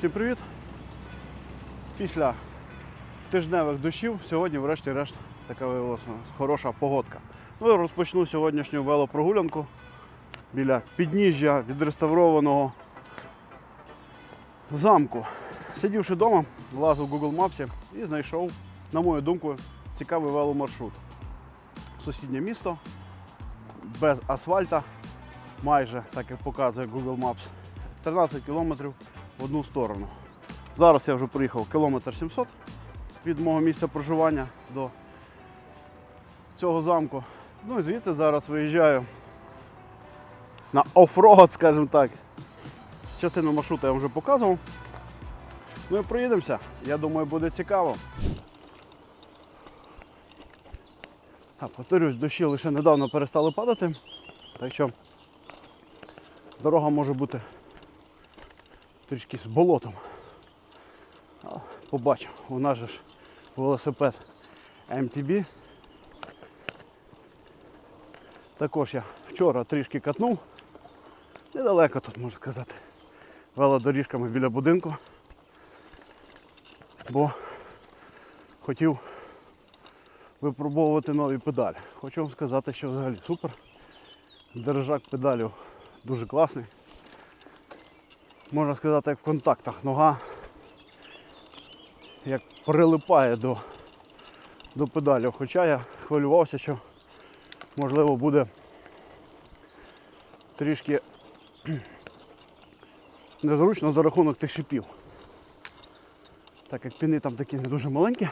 Всім привіт! Після тижневих дощів сьогодні, врешті-решт, така виявилася хороша погодка. Ну і розпочну сьогоднішню велопрогулянку біля підніжжя відреставрованого замку. Сидівши вдома, влазив в Google Maps і знайшов, на мою думку, цікавий веломаршрут. Сусіднє місто, без асфальта, майже так як показує Google Maps. 13 кілометрів в одну сторону. Зараз я вже приїхав кілометр 700 від мого місця проживання до цього замку. Ну і звідти зараз виїжджаю на оффроад, скажімо так. Частину маршруту я вже показував. Ну і проїдемося. Я думаю, буде цікаво. А, повторюсь, дощі лише недавно перестали падати. Так що дорога може бути трішки з болотом. Але побачу, у нас же ж велосипед MTB. Також я вчора трішки катнув. Недалеко тут можна сказати. Велодоріжками біля будинку. Бо хотів випробовувати нові педалі. Хочу вам сказати, що взагалі супер. Держак педалів дуже класний можна сказати, як в контактах нога як прилипає до, до педалів. Хоча я хвилювався, що можливо буде трішки незручно за рахунок тих шипів. Так як піни там такі не дуже маленькі.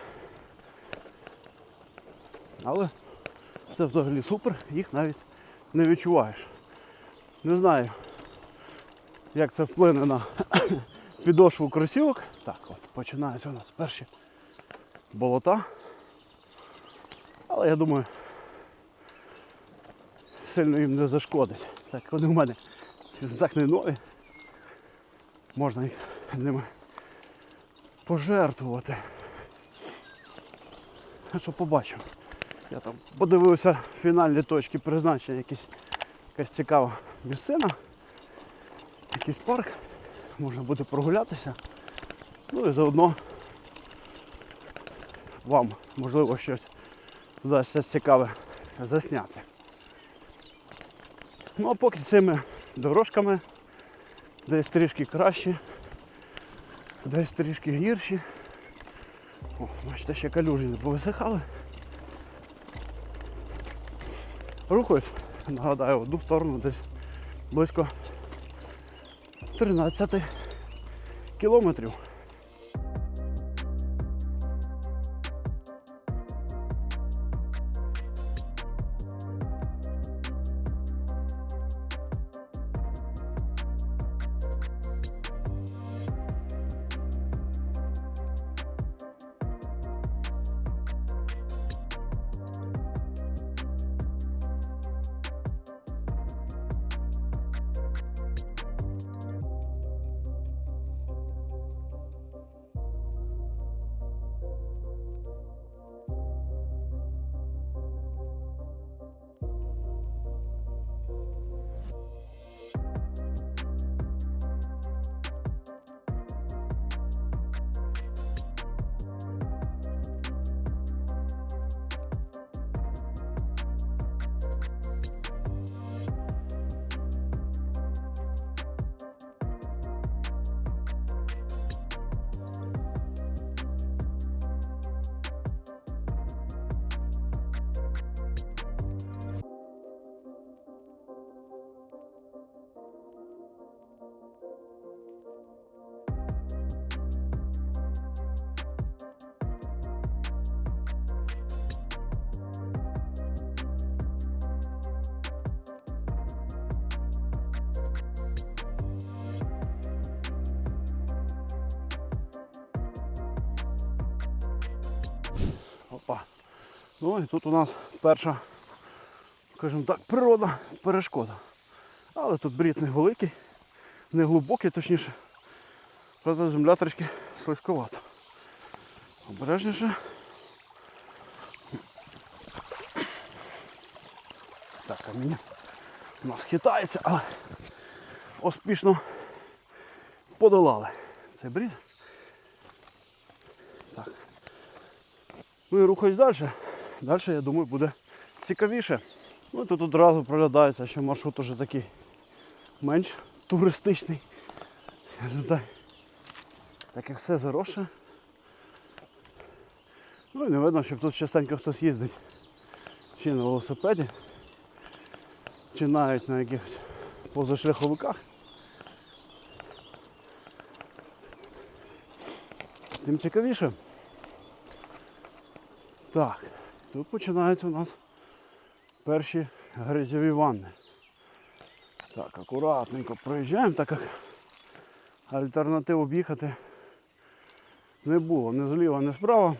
Але все взагалі супер, їх навіть не відчуваєш. Не знаю, як це вплине на підошву кросівок. Так, от починаються у нас перші болота. Але я думаю, сильно їм не зашкодить. Так, вони в мене так не нові. Можна їх ними пожертвувати. А що побачимо. Я там подивився фінальні точки призначення, якісь, якась цікава місцина якийсь парк, можна буде прогулятися. Ну і заодно вам можливо щось вдасться цікаве засняти. Ну а поки цими дорожками десь трішки кращі, десь трішки гірші. О, бачите, ще калюжі не повисихали. Рухаюсь, нагадаю, в одну сторону десь близько 13 кілометрів. Опа. Ну і тут у нас перша, скажімо так, природна перешкода. Але тут брід невеликий, не глибокий, точніше. Правда, земля трішки слизьковата. Обережніше. Так, мені у нас хитається, але успішно подолали. цей брід. Ну і рухаюсь далі. Далі, я думаю, буде цікавіше. Ну і тут одразу проглядається, що маршрут уже такий менш туристичний. Скажімо так. Так як все заросше. Ну і не видно, щоб тут частенько хтось їздить. Чи на велосипеді, чи навіть на якихось позашляховиках. Тим цікавіше. Так, тут починаються у нас перші грязьові ванни. Так, акуратненько проїжджаємо, так як альтернатив об'їхати не було ні зліва, ні справа.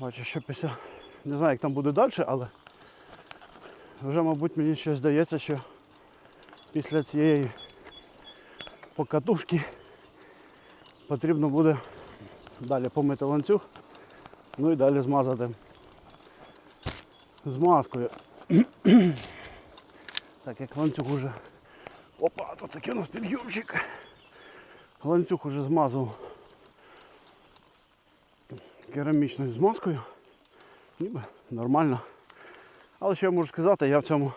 Бачу, що після. Не знаю, як там буде далі, але вже, мабуть, мені щось здається, що після цієї покатушки потрібно буде далі помити ланцюг, ну і далі змазати змазкою. так як ланцюг уже... Опа, тут такий у нас підйомчик. Ланцюг уже змазав керамічною змазкою. Ніби нормально. Але що я можу сказати, я в цьому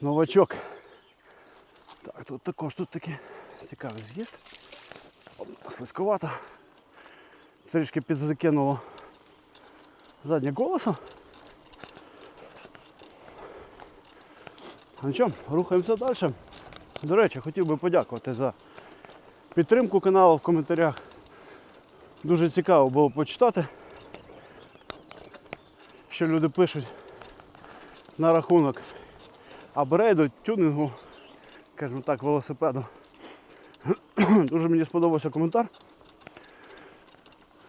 новачок. Так, тут також тут такий цікавий з'їзд. Слизьковато. Трішки підзакинуло заднє колесо. Ну що, рухаємося далі. До речі, хотів би подякувати за підтримку каналу в коментарях. Дуже цікаво було почитати, що люди пишуть на рахунок апгрейду, тюнингу, скажімо так, велосипеду. Дуже мені сподобався коментар.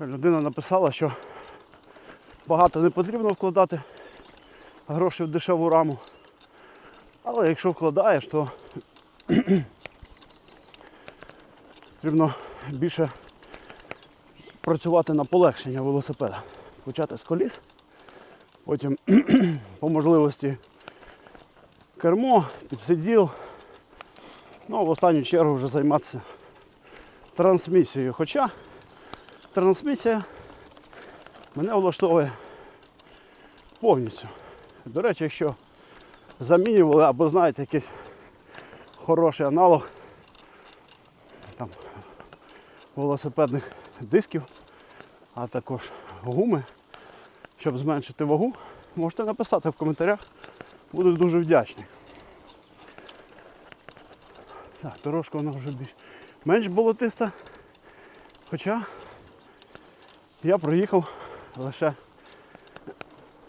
Людина написала, що багато не потрібно вкладати гроші в дешеву раму. Але якщо вкладаєш, то потрібно більше працювати на полегшення велосипеда. Почати з коліс, потім по можливості кермо, підсиділ. Ну а в останню чергу вже займатися трансмісією. Хоча трансмісія мене влаштовує повністю. До речі, якщо замінювали або знаєте якийсь хороший аналог там, велосипедних дисків, а також гуми, щоб зменшити вагу, можете написати в коментарях. Буду дуже вдячний. Так, дорожка вона вже більш менш болотиста. Хоча я проїхав лише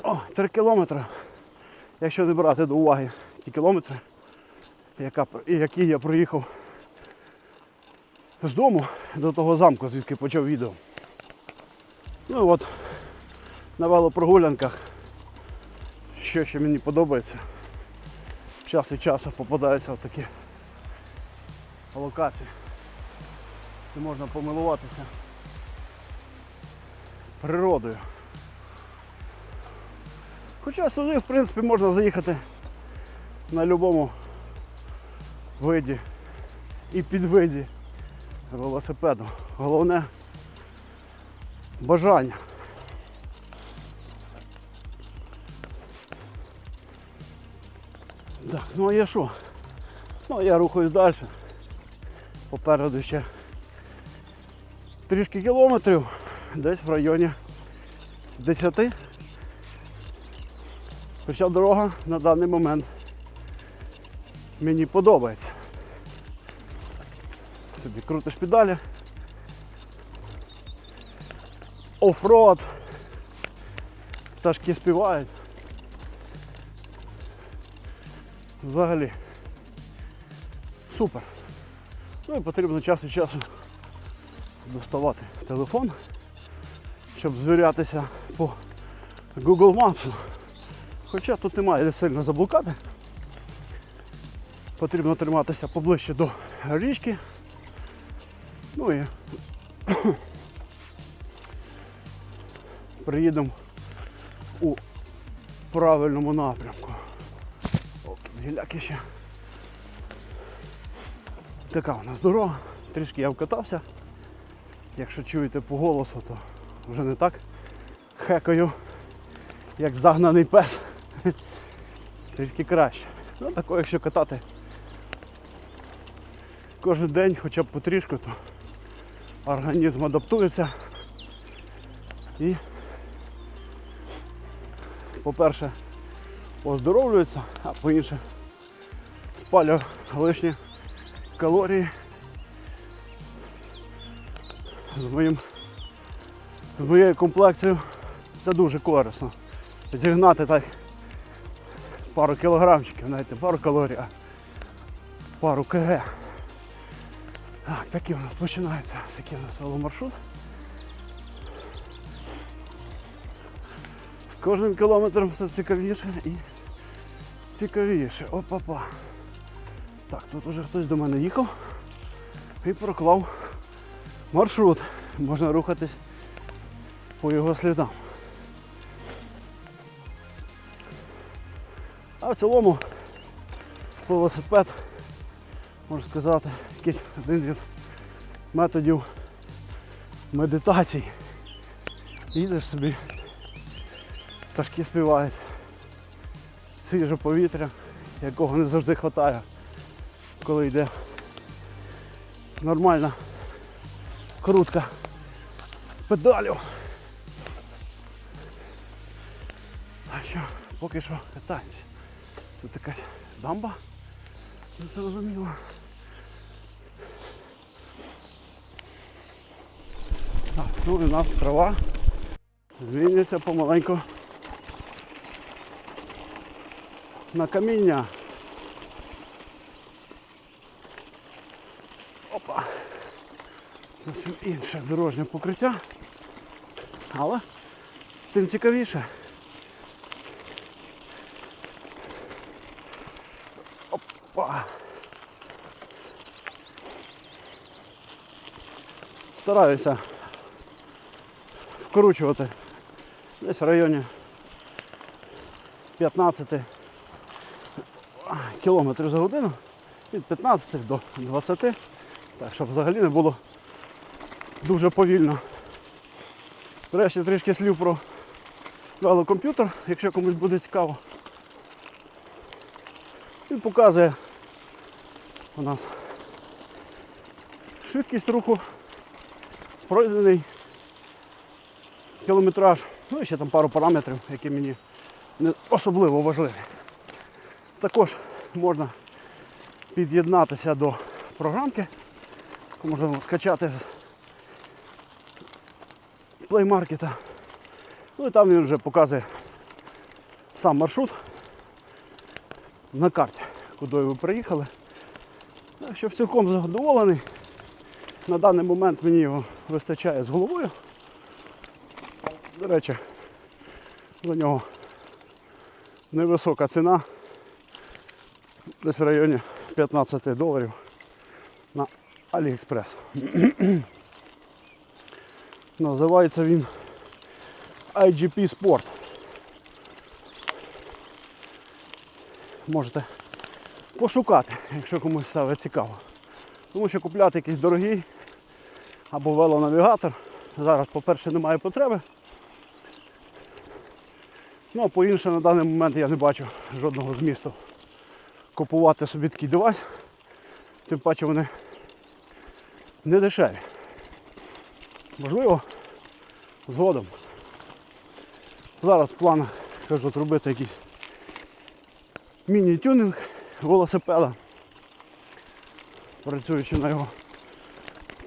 о, 3 кілометри, якщо не брати до уваги ті кілометри, які я проїхав з дому до того замку, звідки почав відео. Ну і от на велопрогулянках, що ще мені подобається, час від часу попадаються такі локації, де можна помилуватися природою. Хоча сюди в принципі можна заїхати на будь-якому виді і підвиді велосипеду. Головне бажання. Так, ну а я що? Ну я рухаюсь далі. Попереду ще трішки кілометрів, десь в районі 10. Хоча дорога на даний момент мені подобається. Собі крутиш педалі. Оффроад. Пташки співають. Взагалі. Супер. Ну і потрібно час від часу доставати телефон, щоб звірятися по Google Maps. Хоча тут немає де сильно заблукати. Потрібно триматися поближче до річки. Ну і приїдемо у правильному напрямку. О, тут гіляки ще. Така у нас дорога, трішки я вкатався. Якщо чуєте по голосу, то вже не так хекаю, як загнаний пес. Трішки краще. Ну тако, якщо катати кожен день хоча б потрішку, то організм адаптується і, по-перше, оздоровлюється, а по-інше, спалює лишні калорії з моїм з моєю комплекцією це дуже корисно. Зігнати так пару кілограмчиків, не пару калорій, пару КГ. Так, такий у нас починається, такий у нас веломаршрут. З кожним кілометром все цікавіше і цікавіше. Опа-па. Так, тут уже хтось до мене їхав і проклав маршрут. Можна рухатись по його слідам. А в цілому велосипед, можна сказати, якийсь один із методів медитації. Їдеш собі, пташки співають, свіже повітря, якого не завжди вистачає, коли йде нормальна крутка педалю. Поки що катаємось. Тут якась дамба, не зрозуміло. Так, ну і у нас трава змінюється помаленьку на каміння. Опа. Зовсім інше дорожнє покриття. Але тим цікавіше. Опа. Стараюся вкручувати десь в районі 15 кілометрів за годину. Від 15 до 20. Так, щоб взагалі не було дуже повільно. Врешті трішки слів про велокомп'ютер, якщо комусь буде цікаво. Він показує у нас швидкість руху, пройдений кілометраж, ну і ще там пару параметрів, які мені не особливо важливі. Також можна під'єднатися до програмки, можна скачати з Market. Ну і там він вже показує сам маршрут на карті, куди ви приїхали. Так що цілком задоволений. На даний момент мені його вистачає з головою. До речі, за нього невисока ціна. Десь в районі 15 доларів на AliExpress. Називається він IGP Sport. Можете пошукати, якщо комусь стане цікаво. Тому що купляти якийсь дорогий або велонавігатор. Зараз, по-перше, немає потреби. Ну а по-інше, на даний момент я не бачу жодного змісту купувати собі такий девайс. Тим паче вони не дешеві. Можливо, згодом. Зараз в планах кажу, зробити якийсь міні-тюнінг велосипеда, працюючи на його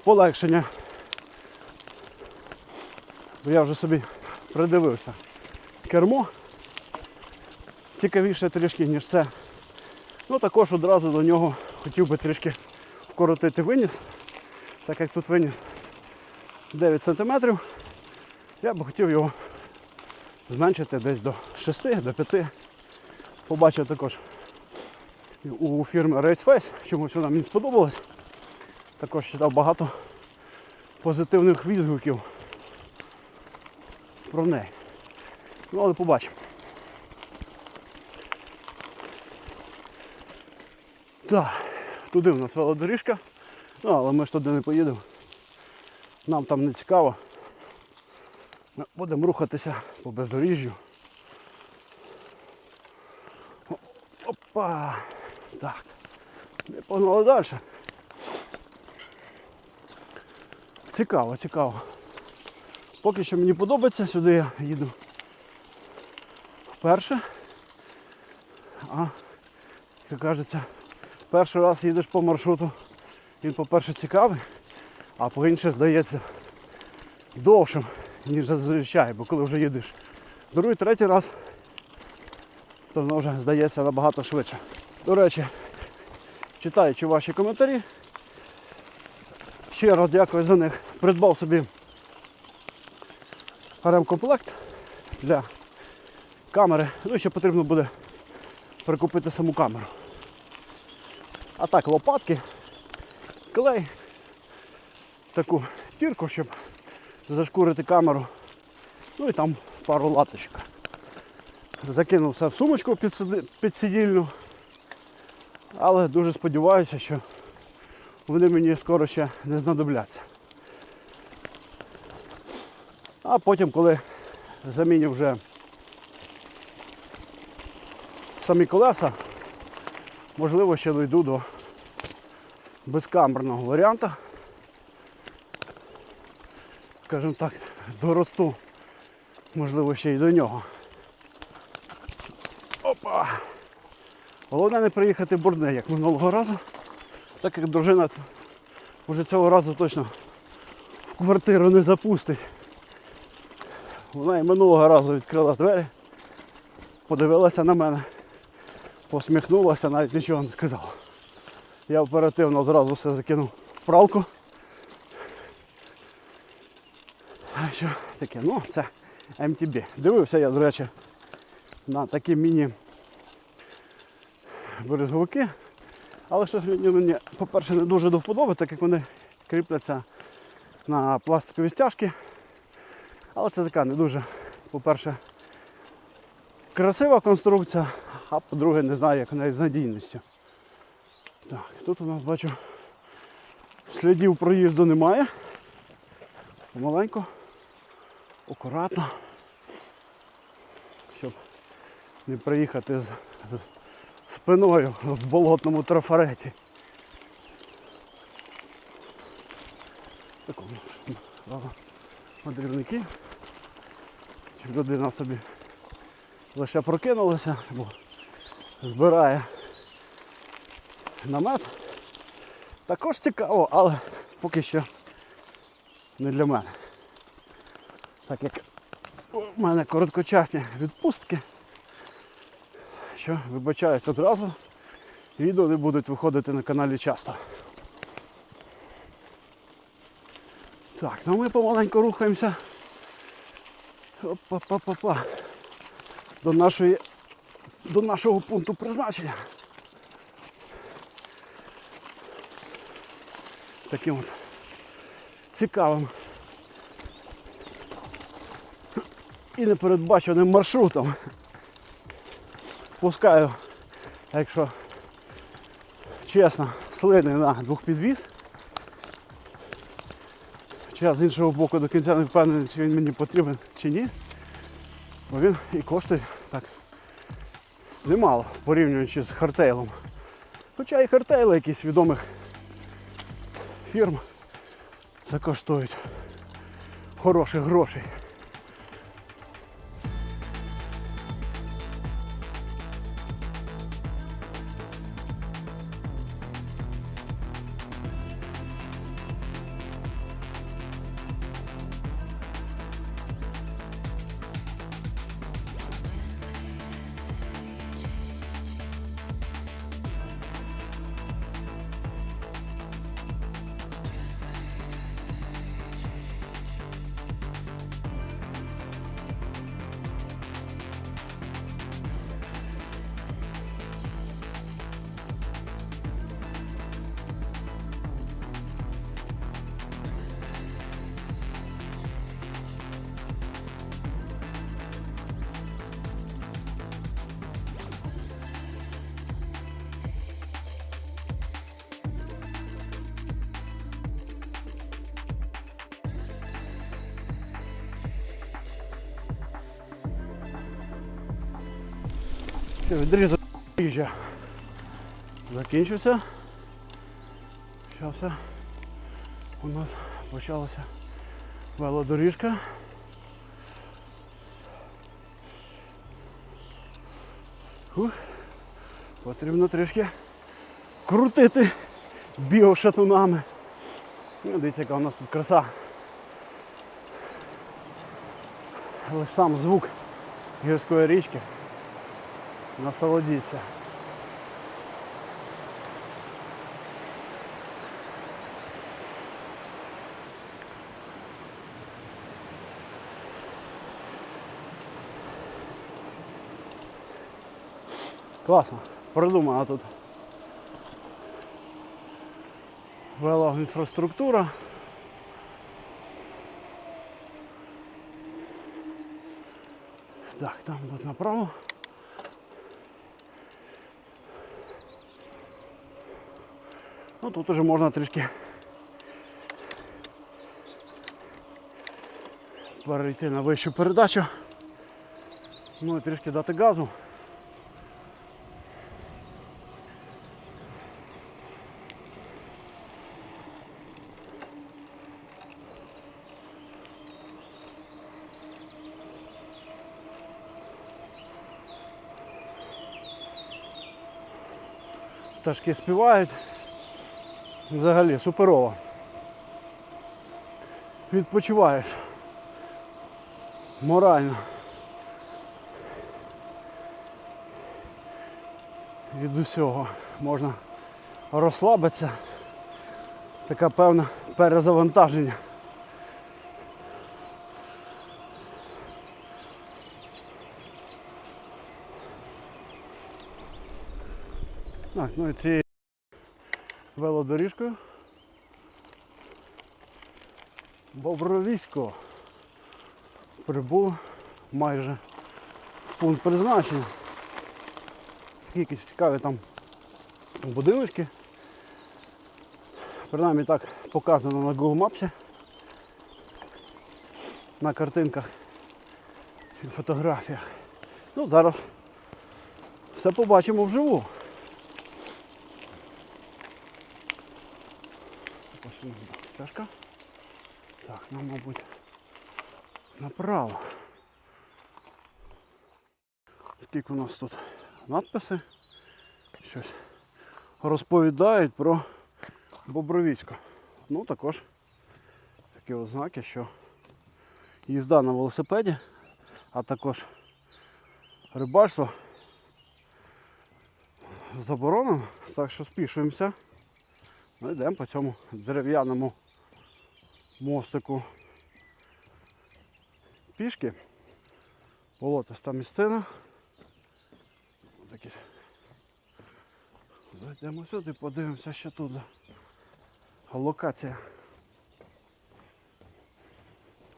полегшення. Я вже собі придивився кермо. Цікавіше трішки, ніж це. Ну також одразу до нього хотів би трішки вкоротити виніс, так як тут виніс 9 см, я би хотів його зменшити десь до 6, до 5. Побачив також у фірми Race Face, чомусь вона мені сподобалась. Також читав багато позитивних відгуків про неї. Ну, але побачимо. Так, туди у нас велодоріжка Ну, але ми ж туди не поїдемо. Нам там не цікаво. Ми будемо рухатися по бездоріжжю. Опа! Так. Ми погнали далі. Цікаво, цікаво. Поки що мені подобається, сюди я їду вперше. А, як кажеться, перший раз їдеш по маршруту, він, по-перше, цікавий, а по-інше, здається, довшим, ніж зазвичай, бо коли вже їдеш другий, третій раз, то воно вже здається набагато швидше. До речі, читаючи ваші коментарі, ще раз дякую за них. Придбав собі ремкомплект для камери. Ну, ще потрібно буде прикупити саму камеру. А так, лопатки, клей, таку тірку, щоб зашкурити камеру. Ну і там пару латочок. Закинув все в сумочку підсиди- підсидільну. Але дуже сподіваюся, що вони мені скоро ще не знадобляться. А потім, коли заміню вже самі колеса, можливо, ще дойду до безкамерного варіанту. Скажімо так, доросту, можливо, ще й до нього. Опа! Головне не приїхати бурне, як минулого разу, так як дружина вже цього разу точно в квартиру не запустить. Вона і минулого разу відкрила двері, подивилася на мене, посміхнулася, навіть нічого не сказала. Я оперативно зразу все закинув в пралку. А що таке? Ну, це MTB. Дивився я, до речі, на такі міні березовики. Але щось мені, мені, по-перше, не дуже до вподоби, так як вони кріпляться на пластикові стяжки. Але це така не дуже, по-перше, красива конструкція, а по-друге, не знаю, як вона з надійністю. Так, тут у нас бачу слідів проїзду немає. Помаленьку, акуратно, щоб не приїхати з спиною в болотному трафареті. Такому ладно, мандрівники. Людина собі лише прокинулася, бо збирає намет. Також цікаво, але поки що не для мене. Так як у мене короткочасні відпустки, що вибачаюсь одразу, відео не будуть виходити на каналі часто. Так, ну ми помаленьку рухаємося. Опа-па-па-па. До нашої до нашого пункту призначення. Таким от цікавим і непередбаченим маршрутом. Пускаю, якщо чесно, слини на двохпідвіз. Хоча з іншого боку до кінця не впевнений, чи він мені потрібен чи ні. Бо він і коштує так немало порівнюючи з хартейлом. Хоча і хартейли якісь відомих фірм закоштують хороших грошей. Відрізок їжджа закінчився. Зараз у нас почалася велодоріжка. Фух. Потрібно трішки крутити біошатунами. Ну, дивіться, яка у нас тут краса. Але сам звук гірської річки насолодіться. Класно, продумана тут велоінфраструктура. Так, там тут направо. Ну тут уже можна трішки перейти на вищу передачу. Ну і трішки дати газу. пташки співають. Взагалі суперово. Відпочиваєш. Морально. Від усього можна розслабитися. Таке певне перезавантаження. Так, ну і цією велодоріжкою. Бобровісько прибув майже в пункт призначення. Якісь цікаві там будиночки. Принаймні так показано на Google Maps. На картинках і фотографіях. Ну, зараз все побачимо вживу. Ось у нас. Так, нам, мабуть, направо. Скільки у нас тут надписи? Щось розповідають про Бобровісько. Ну, також такі ознаки, що їзда на велосипеді, а також рибальство заборонено, так що спішуємося. Ми йдемо по цьому дерев'яному мостику пішки. Болотиста місцина. Такі. Зайдемо сюди, подивимося, що тут за локація.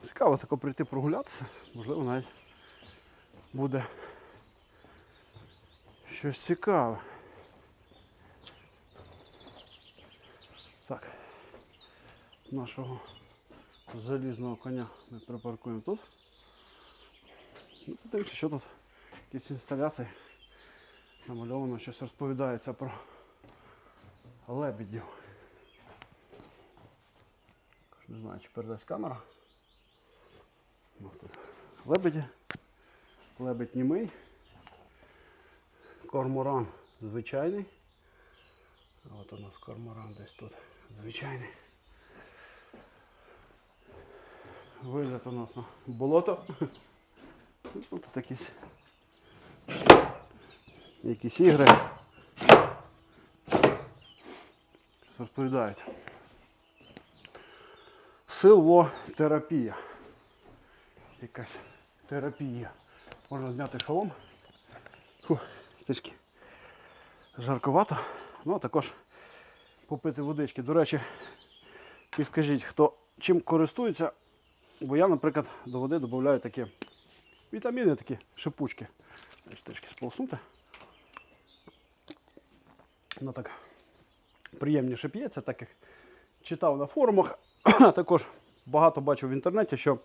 Цікаво тако прийти прогулятися, можливо навіть буде щось цікаве. Так, нашого залізного коня ми припаркуємо тут. Ну, подивимося, що тут якісь інсталяції намальовано, щось розповідається про лебедів. Не знаю, чи передасть камера. У нас тут лебеді, лебедь німий, корморан звичайний. От у нас корморан десь тут звичайний. Вигляд у нас на болото. Тут якісь, якісь ігри. Щось розповідають. Силвотерапія. Якась терапія. Можна зняти шолом. Фу, трішки жарковато. Ну, а також попити водички. До речі, підскажіть, хто чим користується, бо я, наприклад, до води додаю такі вітаміни, такі шипучки. Трішки сполоснути. Воно так приємніше п'ється, так як читав на форумах, також багато бачив в інтернеті, що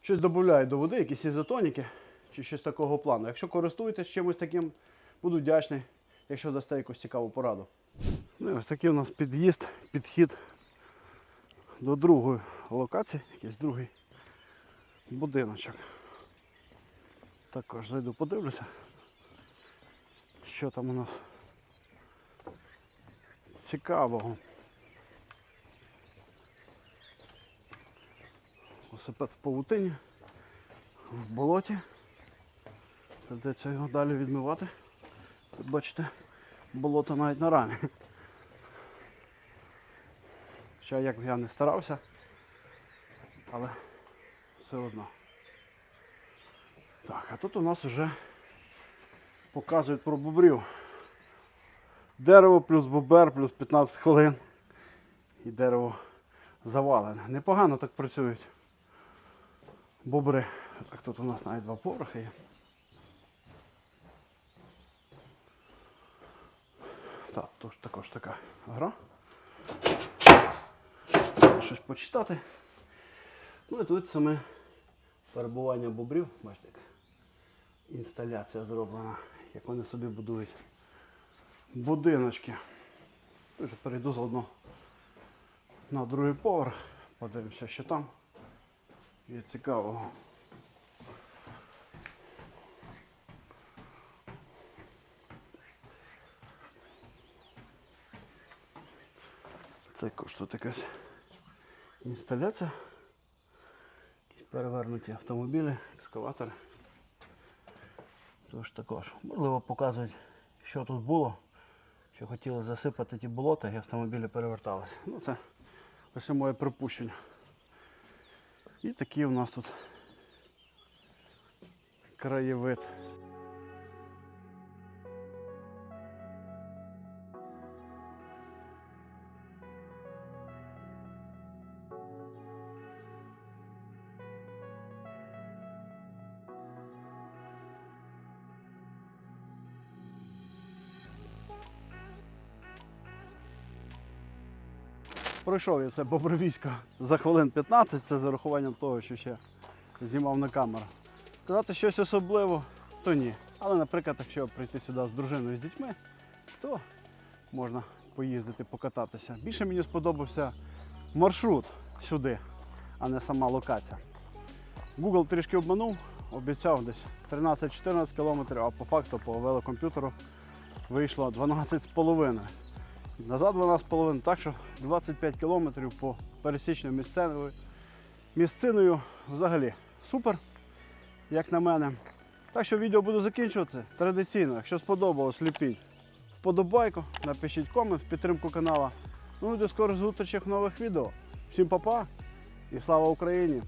щось додають до води, якісь ізотоніки чи щось такого плану. Якщо користуєтесь чимось таким, буду вдячний, якщо дасте якусь цікаву пораду. Ну, і ось такий у нас під'їзд, підхід до другої локації, якийсь другий будиночок. Також зайду подивлюся, що там у нас цікавого. Велосипед в павутині, в болоті. Придеться його далі відмивати. Тут бачите, болото навіть на рамі. Хоча як я не старався, але все одно. Так, а тут у нас вже показують про бобрів. Дерево плюс бобер плюс 15 хвилин. І дерево завалене. Непогано так працюють. Бобри. Так, тут у нас навіть два поверхи є. Так, тож також така гра. Щось почитати. Ну і тут саме перебування бобрів, бачите, як інсталяція зроблена, як вони собі будують будиночки. Дуже перейду заодно на другий поверх, подивимося, що там є цікавого. Також тут якась інсталяція. Якісь перевернуті автомобілі, екскаватори. Тож також, можливо, показують, що тут було, що хотіли засипати ті болота і автомобілі переверталися. Ну це лише моє припущення. І такий у нас тут краєвид. Пройшов я це Бобровісько за хвилин 15, це з урахуванням того, що ще знімав на камеру. Сказати щось особливо, то ні. Але, наприклад, якщо прийти сюди з дружиною з дітьми, то можна поїздити, покататися. Більше мені сподобався маршрут сюди, а не сама локація. Google трішки обманув, обіцяв десь 13-14 кілометрів, а по факту по велокомп'ютеру вийшло 12,5. Назад 12,5, так що 25 кілометрів по пересічною місцевою місциною взагалі супер, як на мене. Так що відео буду закінчувати традиційно. Якщо сподобалось, ліпіть вподобайку, напишіть комент в підтримку канала. Ну і до скорих зустрічей в нових відео. Всім па-па і слава Україні!